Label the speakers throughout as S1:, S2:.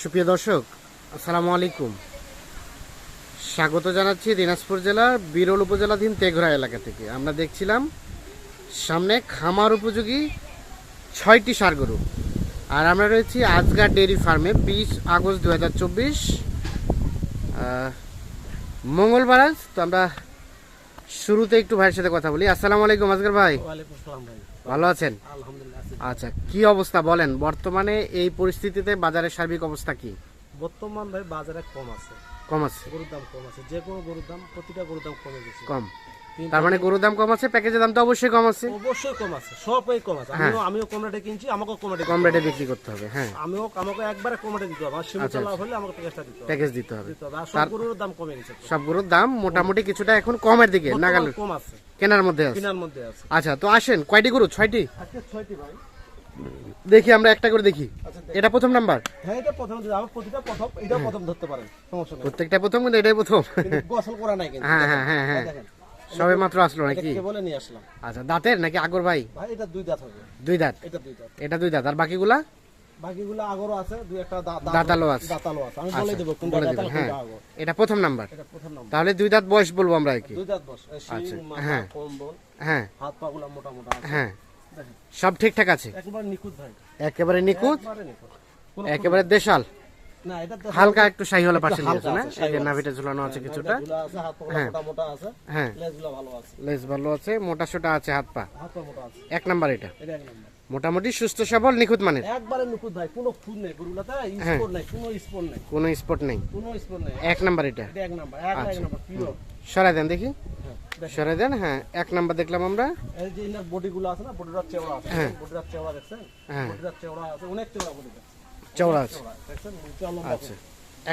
S1: সুপ্রিয় দর্শক আসসালামু আলাইকুম। স্বাগত জানাচ্ছি দিনাজপুর জেলার বিরল উপজেলাধীন তেঘরা এলাকা থেকে। আমরা দেখছিলাম সামনে খামার উপযোগী ছয়টি সার গরু। আর আমরা রয়েছি আজগার ডেয়ারি ফার্মে বিশ আগস্ট দু হাজার চব্বিশ মঙ্গলবার আজ। তো আমরা শুরুতে একটু ভাইয়ের সাথে কথা বলি। আসসালামু আলাইকুম আজগার ভাই। ভালো আছেন?
S2: আলহামদুলিল্লাহ।
S1: আচ্ছা কি অবস্থা বলেন? বর্তমানে এই পরিস্থিতিতে বাজারের সার্বিক অবস্থা কি?
S2: বর্তমান ভাই বাজারে কম আছে।
S1: কম আছে?
S2: গরুর দাম কম আছে। যে কোনো গরুর দাম প্রতিটা গরুর দাম কমে গেছে।
S1: কম। তার মানে গরুর দাম কম আছে প্যাকেজের দাম তো অবশ্যই কম আছে?
S2: অবশ্যই কম আছে সবই কম আছে।
S1: হ্যাঁ।
S2: আমিও আমিও কম রেটে কিনছি আমাকেও কম রেটে
S1: কম রেটে বিক্রি করতে হবে হ্যাঁ।
S2: আমিও আমাকে একবারে কম রেটে দিতে হবে। আমার সীমিত
S1: আচ্ছা,
S2: লাভ হলে আমাকে প্যাকেজটা দিতে হবে।
S1: প্যাকেজ দিতে হবে।
S2: আর সব গরুর দাম কমে গেছে।
S1: সব গরুর দাম মোটামুটি কিছুটা এখন কমের দিকে নাগাল
S2: কম আছে।
S1: কেনার মধ্যে আছে।
S2: কেনার মধ্যে আছে।
S1: আচ্ছা তো আসেন কয়টি গরু? ছয়টি?
S2: আজকে ছয়টি ভাই।
S1: দেখি আমরা একটা করে দেখি।
S2: আচ্ছা
S1: এটা প্রথম নাম্বার?
S2: হ্যাঁ এটা প্রথম আমার প্রতিটা প্রথম এটা প্রথম ধরতে পারেন সমস্যা নেই।
S1: প্রত্যেকটা প্রথম কিন্তু এটাই প্রথম।
S2: গোসল করা নাই কিন্তু
S1: হ্যাঁ হ্যাঁ হ্যাঁ হ্যাঁ। সবে মাত্র আসলো নাকি?
S2: কেবলে নিয়ে আসলাম।
S1: আচ্ছা দাঁতের নাকি আগর ভাই?
S2: ভাই এটা দুই দাঁত হবে।
S1: দুই দাঁত?
S2: এটা দুই দাঁত।
S1: এটা দুই দাঁত। আর বাকিগুলা?
S2: বাকিগুলো আগরও আছে দুই একটা দাঁত-
S1: দাঁতালো আছে।
S2: দাঁতালো আছে। আমি বলে
S1: আচ্ছা,
S2: কোনটা
S1: বলে হ্যাঁ।
S2: কোনটা আগর।
S1: এটা প্রথম নাম্বার।
S2: এটা প্রথম নম্বর।
S1: তাহলে দুই দাঁত বয়স বলব আমরা কি।
S2: দুই দাঁত বস
S1: আচ্ছা, হ্যাঁ।
S2: কম্বল
S1: হ্যাঁ।
S2: হাত পা গুলা মোটা মোটা আছে।
S1: হ্যাঁ। সব ঠিকঠাক আছে?
S2: একবার নিখুঁত ভাই।
S1: একেবারে নিখুঁত? দেশাল? হালকা একটু শাহি হলে পাশে নিয়েছে না
S2: আছে,
S1: এই যে নাভিটা ঝুলানো আছে কিছুটা। হ্যাঁ।
S2: মোটা আছে
S1: হ্যাঁ।
S2: লেজ ভালো আছে।
S1: মোটা সোটা আছে হাত পা। এক নাম্বার এটা। মোটামুটি সুস্থ সবল নিখুঁত মানের।
S2: একবারে নিখুঁত ভাই কোনো খুন নেই গরুগুলাতে
S1: হ্যাঁ।
S2: স্পোর্ট নাই কোনো স্পোর্ট নাই।
S1: কোনো স্পট নেই।
S2: কোনো স্পোর্ট নাই।
S1: এক নাম্বার এটা।
S2: এক নাম্বার এক এক নাম্বার পিওর
S1: সরাই দেন দেখি।
S2: হ্যাঁ
S1: সরাই দেন হ্যাঁ এক নাম্বার দেখলাম আমরা।
S2: এই যে ইনার বডি গুলো আছে না বডিটার চেওড়া আছে
S1: হ্যাঁ।
S2: বডিটার চেওড়া দেখছেন?
S1: হ্যাঁ।
S2: বডিটার চেওড়া আছে অনেক চেওড়া বডিটা
S1: চওড়া আছে।
S2: দেখছেন?
S1: আচ্ছা।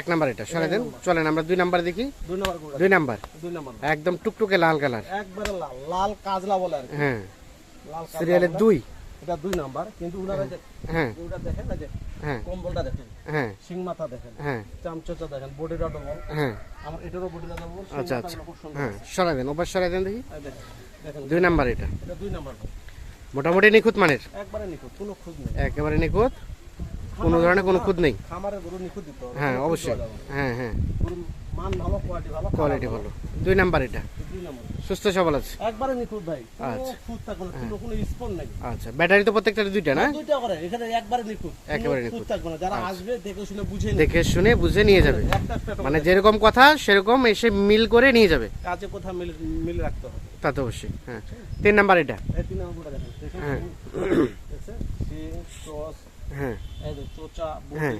S1: এক নাম্বার এটা সরাই দেন। চলেন আমরা দুই নাম্বার দেখি।
S2: দুই নাম্বার
S1: দুই নাম্বার।
S2: দুই নাম্বার।
S1: একদম টুকটুকে লাল কালার।
S2: একবারে লাল লাল কাজলা বলে আর
S1: হ্যাঁ।
S2: লাল কাজলা
S1: সিরিয়ালের দুই।
S2: এটা দুই নাম্বার কিন্তু উনারা
S1: হ্যাঁ।
S2: গরুটা দেখেন এই যে
S1: হ্যাঁ।
S2: কম্বলটা দেখেন
S1: হ্যাঁ।
S2: সিং মাথা দেখেন
S1: হ্যাঁ।
S2: দেখেন বডিটা ডবল
S1: হ্যাঁ।
S2: আমার এটারও বডিটা ডবল
S1: আচ্ছা আচ্ছা। হ্যাঁ দেন দেখি। দুই নাম্বার এটা।
S2: এটা দুই নাম্বার
S1: মোটামুটি নিখুঁত মানের?
S2: একবারে নিখুঁত কোনো খুঁজ নেই।
S1: একেবারে নিখুঁত। কোনো ধরনের কোনো খুঁত নেই?
S2: খামারে গরু নিখুঁত দিতে হবে
S1: হ্যাঁ অবশ্যই।
S2: না।
S1: হ্যাঁ হ্যাঁ।
S2: মান ভালো কোয়ালিটি ভালো
S1: কোয়ালিটি ভালো। দুই নাম্বার এটা।
S2: দুই নাম্বার।
S1: সুস্থ সবল আছে।
S2: একবারে নিখুঁত ভাই
S1: আচ্ছা।
S2: থাকবে কোনো কোনো স্পন নাই।
S1: আচ্ছা ব্যাটারি তো প্রত্যেকটা দুইটা না?
S2: দুইটা করে এখানে একবারে নিখুঁত
S1: একেবারে নিখুঁত।
S2: খুঁত থাকবে না। যারা আসবে দেখে শুনে বুঝে
S1: দেখে শুনে বুঝে নিয়ে যাবে। মানে যেরকম কথা সেরকম এসে মিল করে নিয়ে যাবে।
S2: কাজে কোথাও মিল মিল রাখতে হবে।
S1: তা তো অবশ্যই হ্যাঁ। তিন নাম্বার এটা।
S2: এই তিন নম্বরটা দেখেন।
S1: হ্যাঁ। হ্যাঁ।
S2: এই যে চোচা
S1: হ্যাঁ।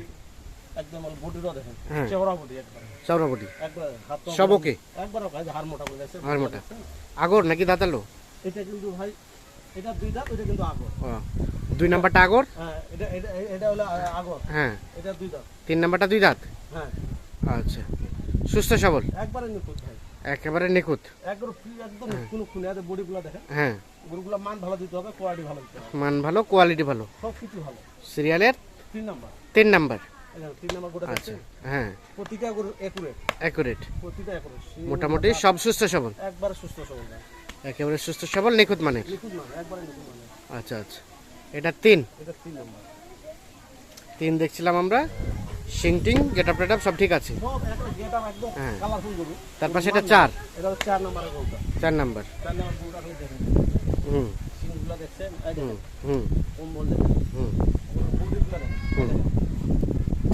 S2: বডি একদম বডিটাও দেখেন।
S1: হ্যাঁ।
S2: চেওড়া বডি একবারে
S1: চৌরাবটি
S2: একবারে হাত
S1: সব ওকে?
S2: একবারে হাড় মোটা করে দেখছেন
S1: হাড় মোটা। আগর নাকি দাঁতালো?
S2: এটা কিন্তু ভাই এটা দুই দাঁত এটা কিন্তু আগর।
S1: দুই নাম্বারটা আগর?
S2: হ্যাঁ এটা এটা এটা হলো আগর।
S1: হ্যাঁ।
S2: এটা দুই দাঁত।
S1: তিন নাম্বারটা দুই দাঁত?
S2: হ্যাঁ।
S1: আচ্ছা। সুস্থ সবল?
S2: একবারে নিখুঁত ভাই।
S1: একেবারে নিখুঁত?
S2: একবার ফ্রি একদম কোনো খুনে আছে বডিগুলো দেখেন।
S1: হ্যাঁ।
S2: গরুগুলো মান ভালো দিতে হবে কোয়ালিটি ভালো দিতে হবে।
S1: মান ভালো কোয়ালিটি ভালো।
S2: সব কিছু ভালো।
S1: সিরিয়ালের
S2: তিন নাম্বার।
S1: তিন নাম্বার। আচ্ছা হ্যাঁ।
S2: প্রতিটা
S1: অ্যাকুরেট
S2: প্রতিটা একুরেট।
S1: মোটামুটি সব সুস্থ সবল?
S2: একবারে সুস্থ সবল
S1: একেবারে সুস্থ সবল নিখুঁত মানে?
S2: মানে নিখুঁত মানে।
S1: আচ্ছা আচ্ছা। এটা তিন?
S2: তিন নাম্বার।
S1: তিন দেখছিলাম আমরা। সিংটিং গেট আপ সব ঠিক আছে। হ্যাঁ। তার পাশে এটা চার?
S2: এটা চার
S1: নাম্বার। হুম। হুম হুম। হুম। হুম।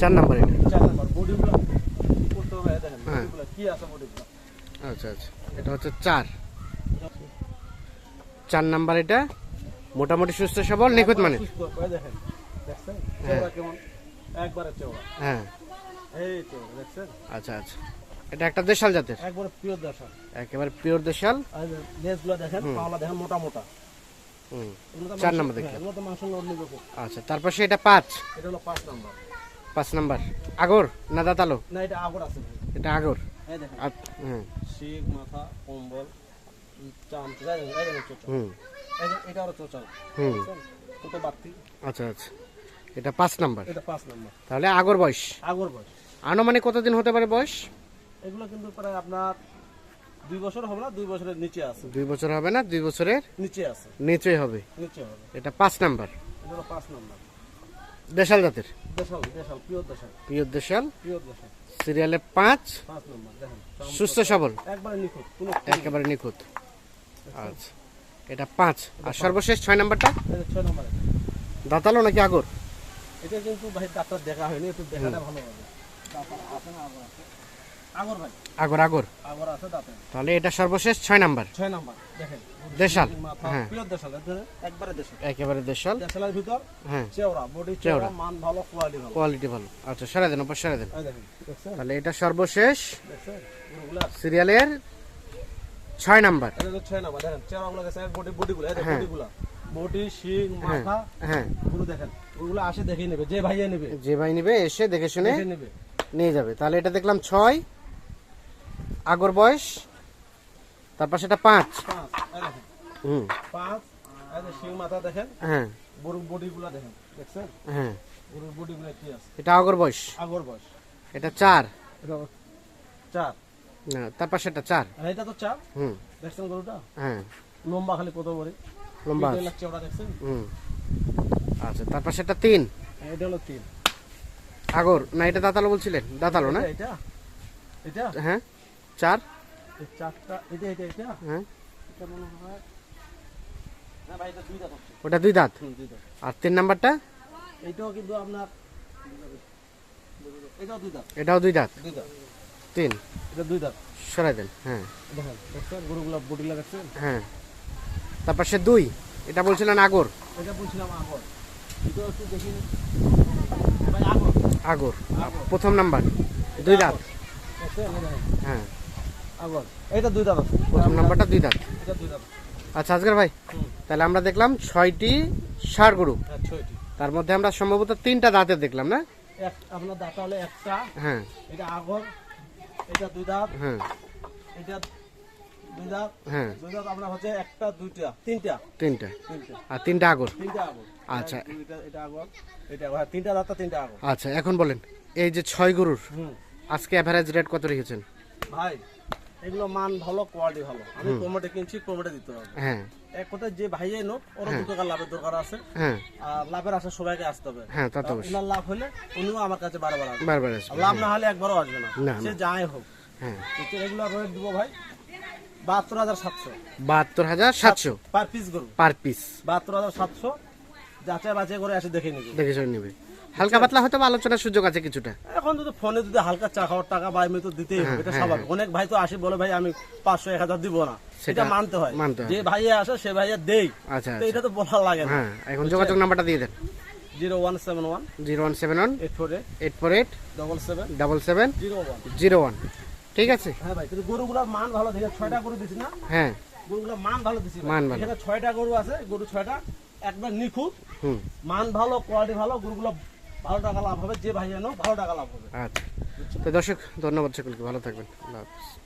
S1: চার নাম্বার এটা।
S2: চার নাম্বার বডিগুলো করতে হবে দেখেন
S1: হ্যাঁ।
S2: বডিগুলো কি আছে বডিগুলো
S1: আচ্ছা আচ্ছা। এটা হচ্ছে চার। চার নাম্বার এটা মোটামুটি সুস্থ সবল নিখুঁত মানে।
S2: দেখেন দেখছেন? কেমন? একবারে চেওড়া।
S1: হ্যাঁ।
S2: এই চেওড়া দেখছেন?
S1: আচ্ছা আচ্ছা। এটা একটা দেশাল জাতের।
S2: একবারে পিওর দেশা
S1: একেবারে পিওর দেশাল।
S2: লেজগুলো দেখেন পাওলা দেখেন মোটা মোটা।
S1: হুম। চার নাম্বার
S2: হ্যাঁ, তো
S1: আচ্ছা তারপর সে এটা পাঁচ।
S2: এটা হলো পাঁচ নাম্বার।
S1: পাঁচ নাম্বার। আগর না দাতালো?
S2: না এটা আগর আছে।
S1: এটা আগর?
S2: এই দেখেন।
S1: হ্যাঁ।
S2: শিখ মাথা কম্বল
S1: আচ্ছা আচ্ছা এটা পাঁচ নাম্বার।
S2: এটা পাঁচ নাম্বার।
S1: তাহলে আগর বয়স।
S2: আগর বয়স।
S1: আনুমানিক কতদিন হতে পারে বয়স?
S2: এগুলো কিন্তু প্রায় আপনার দুই বছর হবে না দুই বছরের নিচে আছে।
S1: দুই বছর হবে না দুই বছরের
S2: নিচে আছে।
S1: নিচেই হবে।
S2: নিচে হবে।
S1: এটা পাঁচ নাম্বার।
S2: এটা পাঁচ নাম্বার।
S1: দেশাল জাতের?
S2: দেশাল পিওর
S1: সিরিয়ালে পাঁচ। সুস্থ সবল।
S2: একেবারে নিখুঁত
S1: আচ্ছা এটা পাঁচ। আর সর্বশেষ ছয় নাম্বারটা? দাঁতালো নাকি আগর?
S2: এটা কিন্তু ভাই ডাক্তার দেখা হয়নি একটু দেখাটা ভালো হবে। আগর ভাই।
S1: আগর আগর।
S2: আগর আছে দাঁতে
S1: তাহলে এটা সর্বশেষ ছয় নাম্বার।
S2: ছয় নাম্বার দেখেন।
S1: দেশাল। হ্যাঁ।
S2: পিওর দেশাল একবারে দেশাল।
S1: একেবারে দেশাল।
S2: দেশালের ভিতর
S1: হ্যাঁ।
S2: চেওড়া বডি
S1: চেওড়া।
S2: মান ভালো কোয়ালিটি ভালো।
S1: কোয়ালিটি ভালো। আচ্ছা সেরে দেন ওপর সেরে দেন। তাহলে এটা সর্বশেষ সিরিয়ালের ছয় নাম্বার।
S2: এটা তো ছয় নাম্বার দেখেন চেওড়াগুলো দেখছেন বডি বডিগুলো এই
S1: হ্যাঁ।
S2: বডিগুলো। বডি শিং
S1: হ্যাঁ
S2: মাথা
S1: হ্যাঁ।
S2: দেখেন ওগুলো আসে দেখে নেবে যে ভাইয়া নেবে।
S1: যে ভাই নিবে এসে দেখে শুনে
S2: নেবে।
S1: নিয়ে যাবে। তাহলে এটা দেখলাম ছয়। আগর বয়স তারপর সেটা পাঁচ।
S2: পাঁচ
S1: হুম
S2: পাঁচ শিং মাথা দেখেন
S1: হ্যাঁ।
S2: গরুর বডিগুলো দেখেন দেখছেন?
S1: হ্যাঁ।
S2: গরুর বডিগুলো কি আছে?
S1: এটা আগর বয়স।
S2: আগর বয়স।
S1: এটা চার।
S2: এটা চার।
S1: না তারপর সেটা চার।
S2: এটা তো চার?
S1: হুম।
S2: দেখছেন গরুটা?
S1: হ্যাঁ।
S2: লম্বা খালি কত বড়ি?
S1: লম্বা
S2: দেখছেন?
S1: হুম। আচ্ছা তারপর সেটা তিন।
S2: এটা হলো তিন।
S1: আগর। না এটা দাঁতালো বলছিলেন? দাঁতালো না?
S2: এটা? এটা?
S1: হ্যাঁ। চার?
S2: চারটা এটা এটা এটা
S1: হ্যাঁ?
S2: এটা মনে হয় না ভাই এটা
S1: ওটা দুই দাঁত? আর তিন নাম্বারটা?
S2: এইটাও কিন্তু আপনার এটাও দুই দাঁত।
S1: এটাও দুই দাঁত?
S2: দুই দাঁত।
S1: তিন।
S2: এটা দুই দাঁত।
S1: সরাই দেন হ্যাঁ।
S2: দেখেন দেখছেন? বডি লাগাচ্ছেন?
S1: হ্যাঁ। তারপর সে দুই। এটা বলছিলেন আগর।
S2: এটা বলছিলাম আগর। এটা একটু দেখি আগর
S1: আগর।
S2: আগর।
S1: প্রথম নাম্বার। দুই দাঁত। হ্যাঁ।
S2: এটা দুই দাঁত
S1: প্রথম নাম্বারটা দুই দাঁত।
S2: দাঁত।
S1: আচ্ছা আজকের ভাই তাহলে আমরা দেখলাম ছয়টি ষাড় গরু।
S2: হ্যাঁ
S1: তার মধ্যে আমরা সম্ভবত তিনটা দাঁতের দেখলাম না?
S2: এক আপনার দাঁত হলে একটা।
S1: হ্যাঁ।
S2: এটা আগর এটা দুই দাঁত।
S1: হ্যাঁ।
S2: এটা দুই দাঁত।
S1: হ্যাঁ।
S2: দুই দাঁত আপনার হচ্ছে একটা দুইটা তিনটা।
S1: তিনটা। আর তিনটা আগর
S2: তিনটা আগর
S1: আচ্ছা।
S2: এটা আগর এটা হ্যাঁ, তিনটা দাঁতটা তিনটা আগর
S1: আচ্ছা এখন বলেন এই যে ছয় গরুর আজকে অ্যাভারেজ রেট কত রেখেছেন?
S2: ভাই এগুলো মান ভালো কোয়ালিটি ভালো। আমি কমেটে কিনছি কমেটে দিতে হবে।
S1: হ্যাঁ।
S2: এক কথায় যে ভাইয়াই নোক ওর দু টাকা লাভের দরকার আছে।
S1: হ্যাঁ।
S2: আর লাভের আশা সবাইকে আসতে হবে।
S1: হ্যাঁ তা তো অবশ্যই।
S2: লাভ হলে উনিও আমার কাছে বারবার আসবে
S1: বারবার আসবে
S2: লাভ না হলে একবারও আসবে না। সে যাই হোক।
S1: হ্যাঁ।
S2: তো এগুলো রেট দিব ভাই বাহাত্তর হাজার সাতশো।
S1: বাহাত্তর হাজার সাতশো।
S2: পার পিস করব
S1: পার পিস
S2: বাহাত্তর হাজার সাতশো। যাচাই বাছাই করে এসে দেখে নিবি।
S1: দেখে শুনে নেবে। হালকা পাতলা হয়তো আলোচনার সুযোগ আছে কিছুটা।
S2: এখন যদি ফোনে যদি হালকা চা খাওয়ার টাকা বা এমনি তো দিতেই হবে এটা স্বাভাবিক। অনেক ভাই তো আসি বলে ভাই আমি পাঁচশো এক হাজার দিব না।
S1: সেটা
S2: মানতে হয়। যে ভাইয়া আসে সে ভাইয়া দেই।
S1: আচ্ছা
S2: তো এটা তো বলা লাগে না।
S1: হ্যাঁ এখন যোগাযোগ নাম্বারটা দিয়ে দেন।
S2: Zero one seven one
S1: zero one seven one
S2: eight four eight
S1: eight four eight
S2: double seven
S1: double seven
S2: zero one.
S1: Zero one. ঠিক আছে?
S2: হ্যাঁ ভাই কিন্তু গরুগুলার মান ভালো দেখে ছয়টা গরু দিছি না?
S1: হ্যাঁ।
S2: গরুগুলার মান ভালো দিছি
S1: মান ভালো।
S2: এখানে ছয়টা গরু আছে গরু ছয়টা একবার নিখুঁত। মান ভালো কোয়ালিটি ভালো গরুগুলো ভালো টাকা লাভ হবে, যে ভাই জানো ভালো টাকা লাভ হবে।
S1: আচ্ছা। তো দর্শক, ধন্যবাদ সকলকে, ভালো থাকবেন। আল্লাহ হাফিজ।